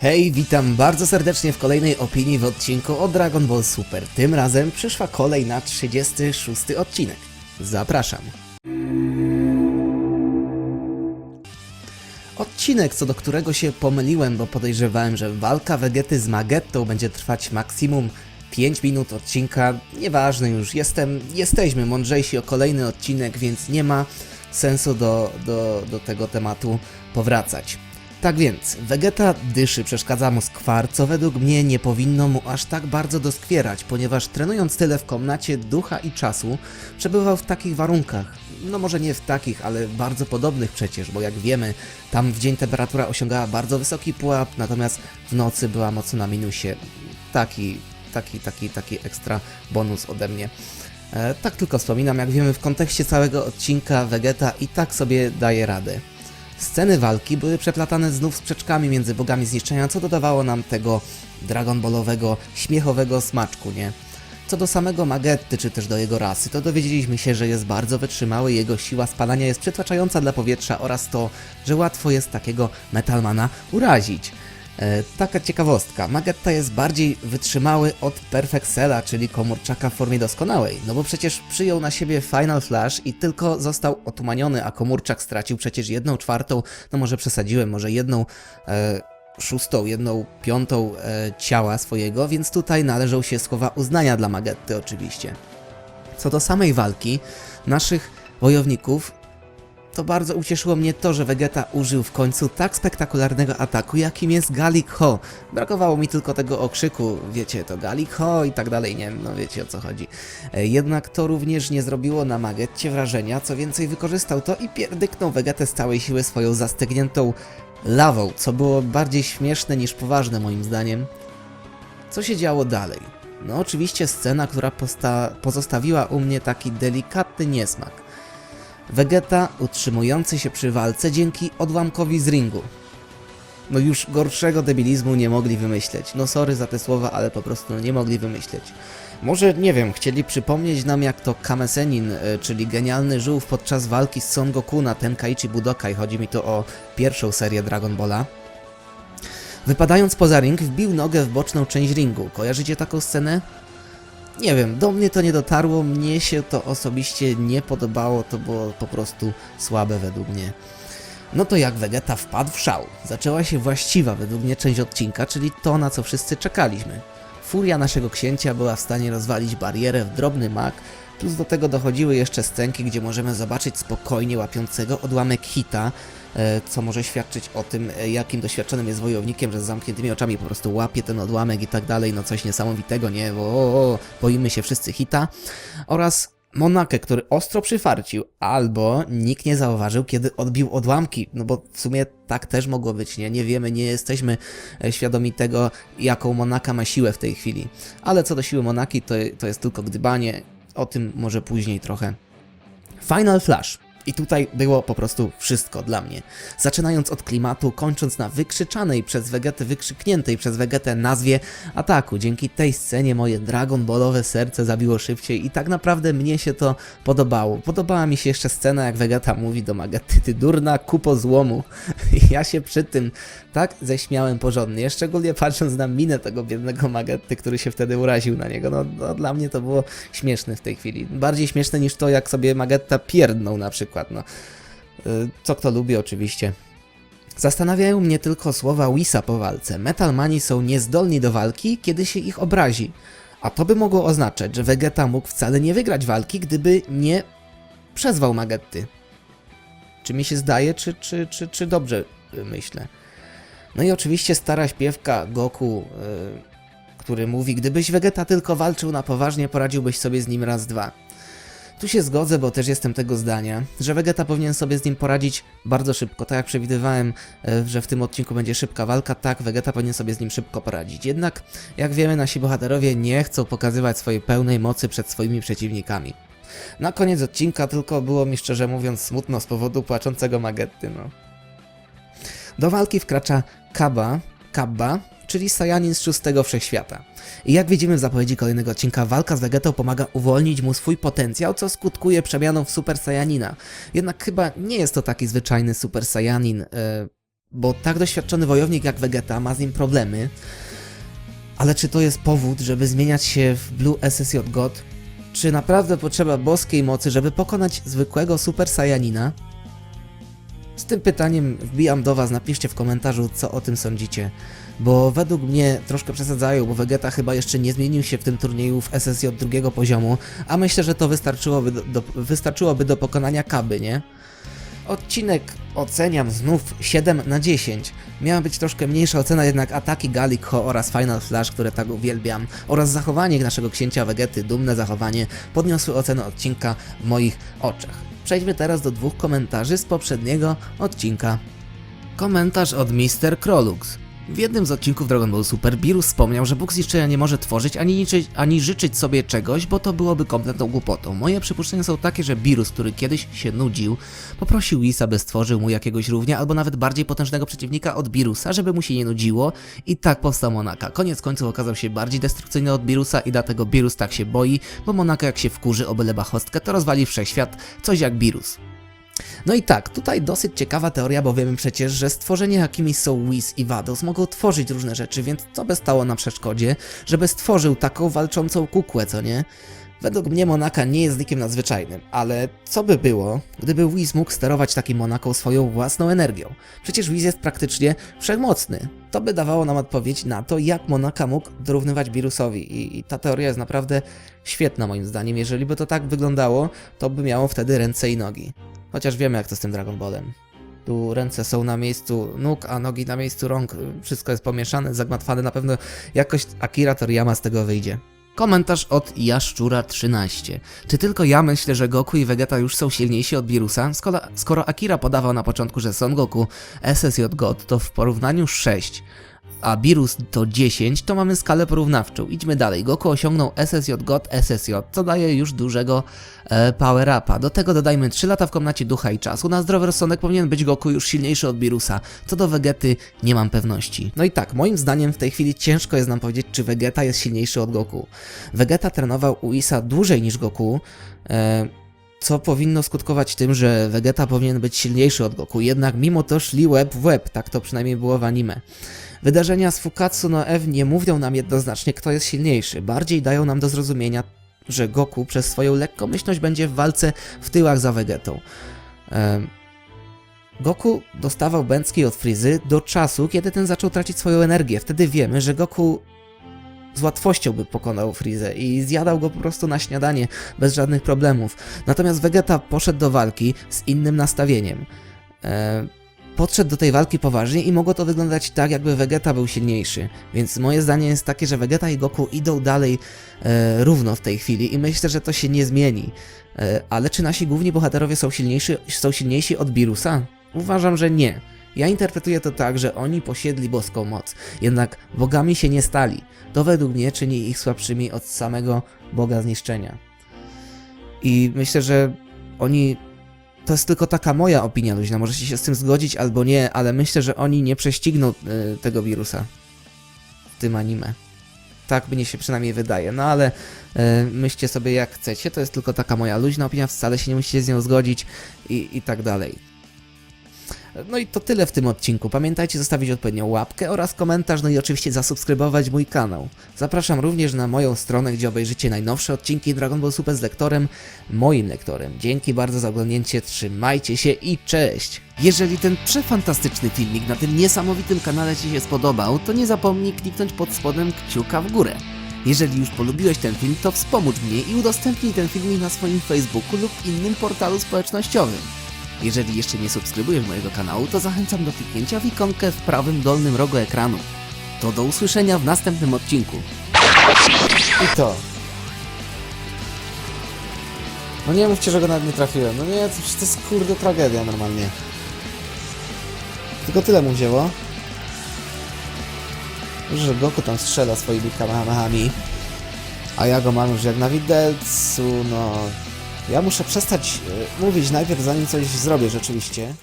Hej, witam bardzo serdecznie w kolejnej opinii w odcinku o Dragon Ball Super. Tym razem przyszła kolej na 36 odcinek. Zapraszam. Odcinek, co do którego się pomyliłem, bo podejrzewałem, że walka Vegety z Magettą będzie trwać maksimum 5 minut odcinka. Nieważne już, jestem, jesteśmy mądrzejsi o kolejny odcinek, więc nie ma sensu do, do, do tego tematu powracać. Tak więc, Vegeta dyszy, przeszkadza mu skwar, co według mnie nie powinno mu aż tak bardzo doskwierać, ponieważ trenując tyle w komnacie ducha i czasu, przebywał w takich warunkach. No może nie w takich, ale bardzo podobnych przecież, bo jak wiemy, tam w dzień temperatura osiągała bardzo wysoki pułap, natomiast w nocy była mocno na minusie. Taki, taki, taki, taki ekstra bonus ode mnie. E, tak tylko wspominam, jak wiemy w kontekście całego odcinka Vegeta i tak sobie daje radę. Sceny walki były przeplatane znów sprzeczkami między bogami zniszczenia, co dodawało nam tego Dragon Ballowego, śmiechowego smaczku, nie? Co do samego Magetty, czy też do jego rasy, to dowiedzieliśmy się, że jest bardzo wytrzymały, jego siła spalania jest przytłaczająca dla powietrza oraz to, że łatwo jest takiego Metalmana urazić. E, taka ciekawostka, Magetta jest bardziej wytrzymały od Perfexela, czyli komórczaka w formie doskonałej, no bo przecież przyjął na siebie Final Flash i tylko został otumaniony, a komórczak stracił przecież jedną czwartą, no może przesadziłem, może jedną e, szóstą, jedną piątą e, ciała swojego, więc tutaj należą się słowa uznania dla Magetty oczywiście. Co do samej walki, naszych wojowników to bardzo ucieszyło mnie to, że Vegeta użył w końcu tak spektakularnego ataku, jakim jest Galik Ho. Brakowało mi tylko tego okrzyku, wiecie, to Galik Ho i tak dalej, nie wiem, no wiecie o co chodzi. E, Jednak to również nie zrobiło na Magetcie wrażenia, co więcej wykorzystał to i pierdyknął Vegetę z całej siły swoją zastygniętą lawą, co było bardziej śmieszne niż poważne moim zdaniem. Co się działo dalej? No oczywiście scena, która pozostawiła u mnie taki delikatny niesmak. Vegeta utrzymujący się przy walce dzięki odłamkowi z ringu. No już gorszego debilizmu nie mogli wymyśleć. No sorry za te słowa, ale po prostu no nie mogli wymyśleć. Może, nie wiem, chcieli przypomnieć nam jak to Kame Sennin, y, czyli genialny żółw podczas walki z Son Goku na Tenkaichi Budokai, chodzi mi tu o pierwszą serię Dragon Balla. Wypadając poza ring, wbił nogę w boczną część ringu. Kojarzycie taką scenę? Nie wiem, do mnie to nie dotarło, mnie się to osobiście nie podobało, to było po prostu słabe według mnie. No to jak Vegeta wpadł w szał, zaczęła się właściwa według mnie część odcinka, czyli to na co wszyscy czekaliśmy. Furia naszego księcia była w stanie rozwalić barierę w drobny mak, plus do tego dochodziły jeszcze scenki, gdzie możemy zobaczyć spokojnie łapiącego odłamek hita, e, co może świadczyć o tym, e, jakim doświadczonym jest wojownikiem, że z zamkniętymi oczami po prostu łapie ten odłamek i tak dalej, no coś niesamowitego, nie? Bo boimy się wszyscy hita. Oraz Monakę, który ostro przyfarcił, albo nikt nie zauważył, kiedy odbił odłamki, no bo w sumie tak też mogło być, nie? Nie wiemy, nie jesteśmy e, świadomi tego, jaką Monaka ma siłę w tej chwili. Ale co do siły Monaki, to, to jest tylko gdybanie, o tym może później trochę. Final Flash. I tutaj było po prostu wszystko dla mnie. Zaczynając od klimatu, kończąc na wykrzyczanej przez Vegetę, wykrzykniętej przez Vegetę nazwie ataku. Dzięki tej scenie moje Dragon Ballowe serce zabiło szybciej i tak naprawdę mnie się to podobało. Podobała mi się jeszcze scena, jak Vegeta mówi do Magetty, ty durna kupo złomu. ja się przy tym tak ześmiałem porządnie, szczególnie patrząc na minę tego biednego Magetty, który się wtedy uraził na niego. No, no dla mnie to było śmieszne w tej chwili. Bardziej śmieszne niż to, jak sobie Magetta pierdnął na przykład, no. Y, Co kto lubi oczywiście. Zastanawiają mnie tylko słowa Wisa po walce. Metalmani są niezdolni do walki, kiedy się ich obrazi. A to by mogło oznaczać, że Vegeta mógł wcale nie wygrać walki, gdyby nie przezwał Magetty. Czy mi się zdaje, czy, czy, czy, czy dobrze y, myślę? No i oczywiście stara śpiewka Goku, y, który mówi, gdybyś Vegeta tylko walczył na poważnie, poradziłbyś sobie z nim raz, dwa. Tu się zgodzę, bo też jestem tego zdania, że Vegeta powinien sobie z nim poradzić bardzo szybko. Tak jak przewidywałem, e, że w tym odcinku będzie szybka walka, tak, Vegeta powinien sobie z nim szybko poradzić. Jednak, jak wiemy, nasi bohaterowie nie chcą pokazywać swojej pełnej mocy przed swoimi przeciwnikami. Na koniec odcinka tylko było mi szczerze mówiąc smutno z powodu płaczącego Magetty, no. Do walki wkracza Kaba, Kabba, czyli Sajanin z szóstego wszechświata. I jak widzimy w zapowiedzi kolejnego odcinka, walka z Vegetą pomaga uwolnić mu swój potencjał, co skutkuje przemianą w Super Saiyanina. Jednak chyba nie jest to taki zwyczajny Super Saiyanin, e, bo tak doświadczony wojownik jak Vegeta ma z nim problemy. Ale czy to jest powód, żeby zmieniać się w Blue SSJ God? Czy naprawdę potrzeba boskiej mocy, żeby pokonać zwykłego Super Saiyanina? Z tym pytaniem wbijam do Was, napiszcie w komentarzu, co o tym sądzicie. Bo według mnie troszkę przesadzają, bo Vegeta chyba jeszcze nie zmienił się w tym turnieju w SSJ drugiego poziomu, a myślę, że to wystarczyłoby do, do, wystarczyłoby do pokonania Kaby, nie? Odcinek oceniam znów 7 na 10. Miała być troszkę mniejsza ocena, jednak ataki Galikho oraz Final Flash, które tak uwielbiam, oraz zachowanie naszego księcia Vegety, dumne zachowanie, podniosły ocenę odcinka w moich oczach. Przejdźmy teraz do dwóch komentarzy z poprzedniego odcinka. Komentarz od Mr. Krolux. W jednym z odcinków Dragon Ball Super Beerus wspomniał, że Bóg zniszczenia nie może tworzyć ani, liczyć, ani życzyć sobie czegoś, bo to byłoby kompletną głupotą. Moje przypuszczenia są takie, że Beerus, który kiedyś się nudził, poprosił Whisa, by stworzył mu jakiegoś równia albo nawet bardziej potężnego przeciwnika od Beerusa, żeby mu się nie nudziło i tak powstał Monaka. Koniec końców okazał się bardziej destrukcyjny od Beerusa i dlatego Beerus tak się boi, bo Monaka jak się wkurzy o byle to rozwali wszechświat, coś jak Beerus. No i tak, tutaj dosyć ciekawa teoria, bo wiemy przecież, że stworzenia jakimi są Whis i Vados mogą tworzyć różne rzeczy, więc co by stało na przeszkodzie, żeby stworzył taką walczącą kukłę, co nie? Według mnie Monaka nie jest nikim nadzwyczajnym, ale co by było, gdyby Whis mógł sterować takim Monaką swoją własną energią? Przecież Whis jest praktycznie wszechmocny. To by dawało nam odpowiedź na to, jak Monaka mógł dorównywać Virusowi i, i ta teoria jest naprawdę świetna moim zdaniem. Jeżeli by to tak wyglądało, to by miało wtedy ręce i nogi. Chociaż wiemy jak to z tym Dragon Ballem. Tu ręce są na miejscu nóg, a nogi na miejscu rąk. Wszystko jest pomieszane, zagmatwane. Na pewno jakoś Akira Toriyama z tego wyjdzie. Komentarz od Jaszczura13. Czy tylko ja myślę, że Goku i Vegeta już są silniejsi od Virusa? Skoro, skoro Akira podawał na początku, że Son Goku SSJ God to w porównaniu 6, a Birus to 10, to mamy skalę porównawczą. Idźmy dalej. Goku osiągnął SSJ God SSJ, co daje już dużego e, power upa. Do tego dodajmy 3 lata w komnacie ducha i czasu. Na zdrowy rozsądek powinien być Goku już silniejszy od Birusa. Co do Vegety, nie mam pewności. No i tak, moim zdaniem w tej chwili ciężko jest nam powiedzieć, czy Vegeta jest silniejszy od Goku. Vegeta trenował u Isa dłużej niż Goku. E, co powinno skutkować tym, że Vegeta powinien być silniejszy od Goku, jednak mimo to szli łeb w łeb, tak to przynajmniej było w anime. Wydarzenia z Fukatsu no F nie mówią nam jednoznacznie, kto jest silniejszy, bardziej dają nam do zrozumienia, że Goku przez swoją lekkomyślność będzie w walce w tyłach za Vegetą. Em, Goku dostawał bęcki od Frizy do czasu, kiedy ten zaczął tracić swoją energię. Wtedy wiemy, że Goku z łatwością by pokonał Frizę i zjadał go po prostu na śniadanie bez żadnych problemów. Natomiast Vegeta poszedł do walki z innym nastawieniem. Podszedł do tej walki poważnie i mogło to wyglądać tak, jakby Vegeta był silniejszy. Więc moje zdanie jest takie, że Vegeta i Goku idą dalej e, równo w tej chwili i myślę, że to się nie zmieni. E, ale czy nasi główni bohaterowie są silniejsi, są silniejsi od Birusa? Uważam, że nie. Ja interpretuję to tak, że oni posiedli boską moc, jednak bogami się nie stali. To według mnie czyni ich słabszymi od samego Boga zniszczenia. I myślę, że oni. To jest tylko taka moja opinia luźna, możecie się z tym zgodzić albo nie, ale myślę, że oni nie prześcigną y, tego wirusa w tym anime. Tak mnie się przynajmniej wydaje, no ale y, myślcie sobie jak chcecie, to jest tylko taka moja luźna opinia, wcale się nie musicie z nią zgodzić i, i tak dalej. No i to tyle w tym odcinku. Pamiętajcie zostawić odpowiednią łapkę oraz komentarz, no i oczywiście zasubskrybować mój kanał. Zapraszam również na moją stronę, gdzie obejrzycie najnowsze odcinki Dragon Ball Super z lektorem, moim lektorem. Dzięki bardzo za oglądnięcie, trzymajcie się i cześć! Jeżeli ten przefantastyczny filmik na tym niesamowitym kanale Ci się spodobał, to nie zapomnij kliknąć pod spodem kciuka w górę. Jeżeli już polubiłeś ten film, to wspomóż mnie i udostępnij ten filmik na swoim Facebooku lub innym portalu społecznościowym. Jeżeli jeszcze nie subskrybujesz mojego kanału, to zachęcam do kliknięcia w ikonkę w prawym dolnym rogu ekranu. To do usłyszenia w następnym odcinku. I to. No nie mówcie, że go nawet nie trafiłem. No nie, to, jest kurde tragedia normalnie. Tylko tyle mu wzięło. Że Goku tam strzela swoimi kamehamehami. A ja go mam już jak na widelcu, no... Ja muszę przestać e, mówić najpierw, zanim coś zrobię rzeczywiście.